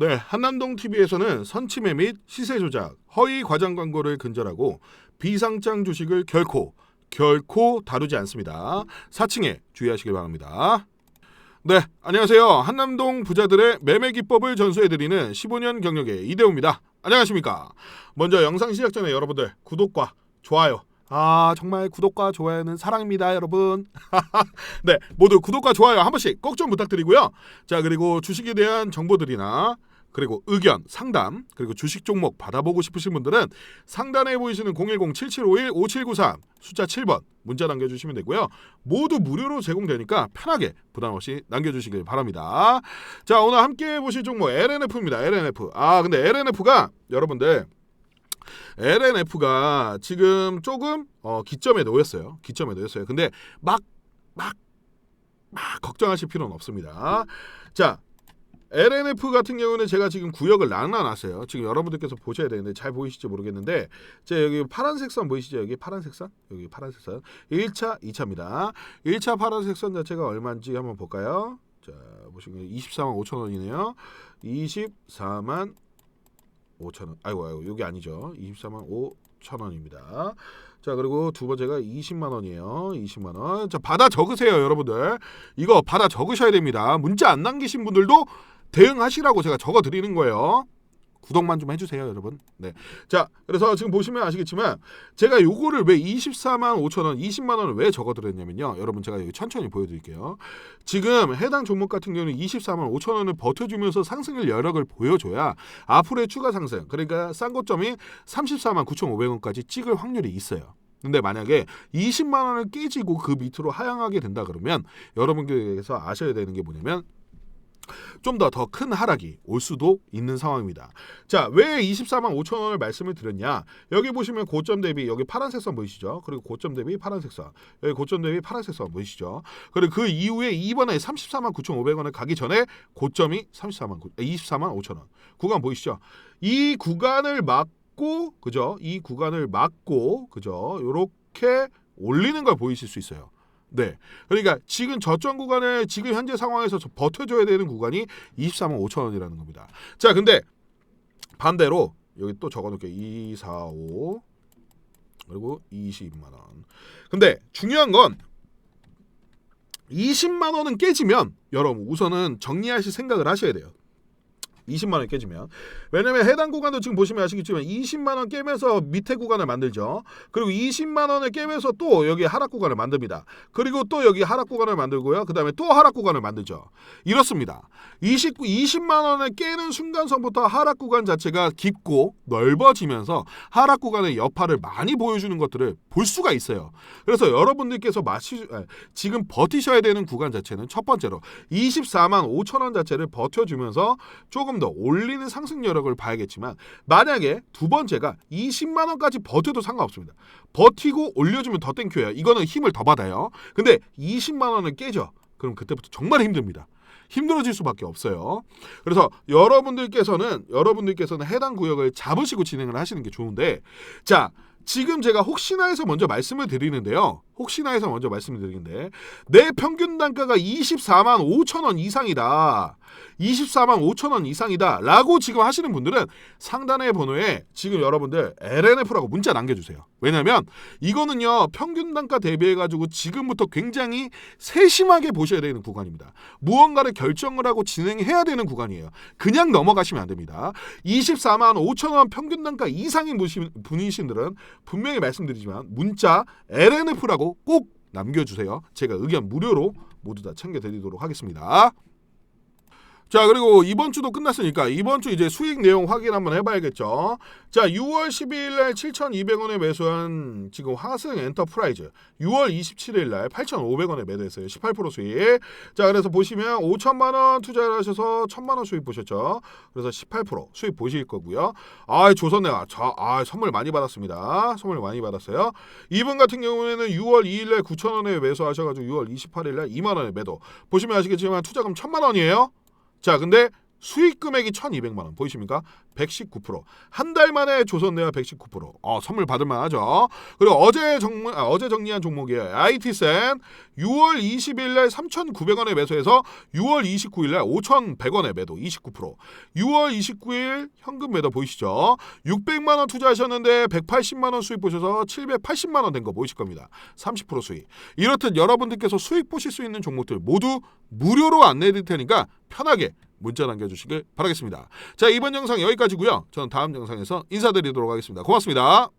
네, 한남동 TV에서는 선침해 및 시세 조작, 허위 과장 광고를 근절하고 비상장 주식을 결코 결코 다루지 않습니다. 사칭에 주의하시길 바랍니다. 네, 안녕하세요. 한남동 부자들의 매매 기법을 전수해드리는 15년 경력의 이대호입니다. 안녕하십니까? 먼저 영상 시작 전에 여러분들 구독과 좋아요. 아 정말 구독과 좋아요는 사랑입니다 여러분 네 모두 구독과 좋아요 한 번씩 꼭 좀 부탁드리고요 자 그리고 주식에 대한 정보들이나 그리고 의견, 상담, 그리고 주식 종목 받아보고 싶으신 분들은 상단에 보이시는 010-7751-5793 숫자 7번 문자 남겨주시면 되고요. 모두 무료로 제공되니까 편하게 부담 없이 남겨주시길 바랍니다. 자 오늘 함께 보실 종목 LNF입니다. LNF. 아 근데 LNF가 여러분들 LNF가 지금 조금 어, 기점에 놓였어요. 기점에 놓였어요. 근데 막 막, 막 걱정하실 필요는 없습니다. 자, LNF 같은 경우는 제가 지금 구역을 나눠놨어요. 지금 여러분들께서 보셔야 되는데 잘 보이실지 모르겠는데 제 여기 파란색 선 보이시죠? 여기 파란색 선? 여기 파란색 선. 1차, 2차입니다. 1차 파란색 선 자체가 얼마인지 한번 볼까요? 자, 보시면 24만 5천 원이네요. 24만 5천 원. 아이고 아이고 여기 아니죠. 24만 5 천 원입니다. 자 그리고 두 번째가 20만 원이에요. 20만 원. 자 받아 적으세요, 여러분들. 이거 받아 적으셔야 됩니다. 문자 안 남기신 분들도 대응하시라고 제가 적어 드리는 거예요. 구독만 좀 해주세요, 여러분. 네. 자, 그래서 지금 보시면 아시겠지만 제가 요거를 왜 24만 5천 원, 20만 원을 왜 적어드렸냐면요. 여러분 제가 여기 천천히 보여드릴게요. 지금 해당 종목 같은 경우는 24만 5천 원을 버텨주면서 상승을 여력을 보여줘야 앞으로의 추가 상승, 그러니까 싼 고점이 34만 9,500원까지 찍을 확률이 있어요. 근데 만약에 20만 원을 깨지고 그 밑으로 하향하게 된다 그러면 여러분께서 아셔야 되는 게 뭐냐면 좀 더 더 큰 하락이 올 수도 있는 상황입니다. 자, 왜 24만 5천 원을 말씀을 드렸냐? 여기 보시면 고점 대비 여기 파란색 선 보이시죠? 그리고 고점 대비 파란색 선. 여기 고점 대비 파란색 선 보이시죠? 그리고 그 이후에 이번에 34만 9,500원을 가기 전에 고점이 34만 9, 24만 5천 원. 구간 보이시죠? 이 구간을 막고 그죠? 이 구간을 막고 그죠? 요렇게 올리는 걸 보이실 수 있어요. 네. 그러니까 지금 저점 구간을 지금 현재 상황에서 저- 버텨줘야 되는 구간이 24만 5천 원이라는 겁니다. 자, 근데 반대로 여기 또 적어놓을게요. 2, 4, 5 그리고 20만 원. 근데 중요한 건 20만 원은 깨지면 여러분 우선은 정리하실 생각을 하셔야 돼요. 20만 원 깨지면 왜냐면 해당 구간도 지금 보시면 아시겠지만 20만 원 깨면서 밑에 구간을 만들죠. 그리고 20만 원을 깨면서 또 여기 하락 구간을 만듭니다. 그리고 또 여기 하락 구간을 만들고요. 그다음에 또 하락 구간을 만들죠. 이렇습니다. 29 20만 원을 깨는 순간선부터 하락 구간 자체가 깊고 넓어지면서 하락 구간의 여파를 많이 보여주는 것들을 볼 수가 있어요. 그래서 여러분들께서 아, 지금 버티셔야 되는 구간 자체는 첫 번째로 24만 5천 원 자체를 버텨주면서 조금 더 올리는 상승 여력을 봐야겠지만 만약에 두 번째가 20만 원까지 버텨도 상관없습니다. 버티고 올려주면 더 땡큐예요. 이거는 힘을 더 받아요. 근데 20만 원을 깨져. 그럼 그때부터 정말 힘듭니다. 힘들어질 수밖에 없어요. 그래서 여러분들께서는 여러분들께서는 해당 구역을 잡으시고 진행을 하시는 게 좋은데 자 지금 제가 혹시나 해서 먼저 말씀을 드리는데요. 혹시나 해서 먼저 말씀을 드리는데 내 평균 단가가 24만 5천 원 이상이다. 24만 5천 원 이상이다. 라고 지금 하시는 분들은 상단의 번호에 지금 여러분들 LNF라고 문자 남겨주세요. 왜냐면 이거는요 평균 단가 대비해가지고 지금부터 굉장히 세심하게 보셔야 되는 구간입니다. 무언가를 결정을 하고 진행해야 되는 구간이에요. 그냥 넘어가시면 안 됩니다. 24만 5천 원 평균 단가 이상인 분이신- 분이신들은 분명히 말씀드리지만 문자 LNF라고 꼭 남겨주세요. 제가 의견 무료로 모두 다 챙겨드리도록 하겠습니다. 자 그리고 이번 주도 끝났으니까 이번 주 이제 수익 내용 확인 한번 해봐야겠죠. 자 6월 12일 날 7,200원에 매수한 지금 화승 엔터프라이즈 6월 27일 날 8,500원에 매도했어요. 18% 수익. 자 그래서 보시면 5천만 원 투자를 하셔서 1천만 원 수익 보셨죠. 그래서 18% 수익 보실 거고요. 아 조선내가 저아 선물 많이 받았습니다. 선물 많이 받았어요. 이분 같은 경우에는 6월 2일 날 9,000원에 매수하셔 가지고 6월 28일 날 2만 원에 매도. 보시면 아시겠지만 투자금 1천만 원이에요. 자, 근데 수익 금액이 1,200만 원 보이십니까? 119%. 한 달 만에 조선내와 119%. 어, 선물 받을 만하죠. 그리고 어제 정 아, 어제 정리한 종목이에요. IT센 6월 20일 날 3,900원에 매수해서 6월 29일 날 5,100원에 매도 29%. 6월 29일 현금 매도 보이시죠? 600만 원 투자하셨는데 180만 원 수익 보셔서 780만 원 된 거 보이실 겁니다. 30% 수익. 이렇듯 여러분들께서 수익 보실 수 있는 종목들 모두 무료로 안내해 드릴 테니까 편하게 문자 남겨주시길 바라겠습니다. 자 이번 영상 여기까지고요. 저는 다음 영상에서 인사드리도록 하겠습니다. 고맙습니다.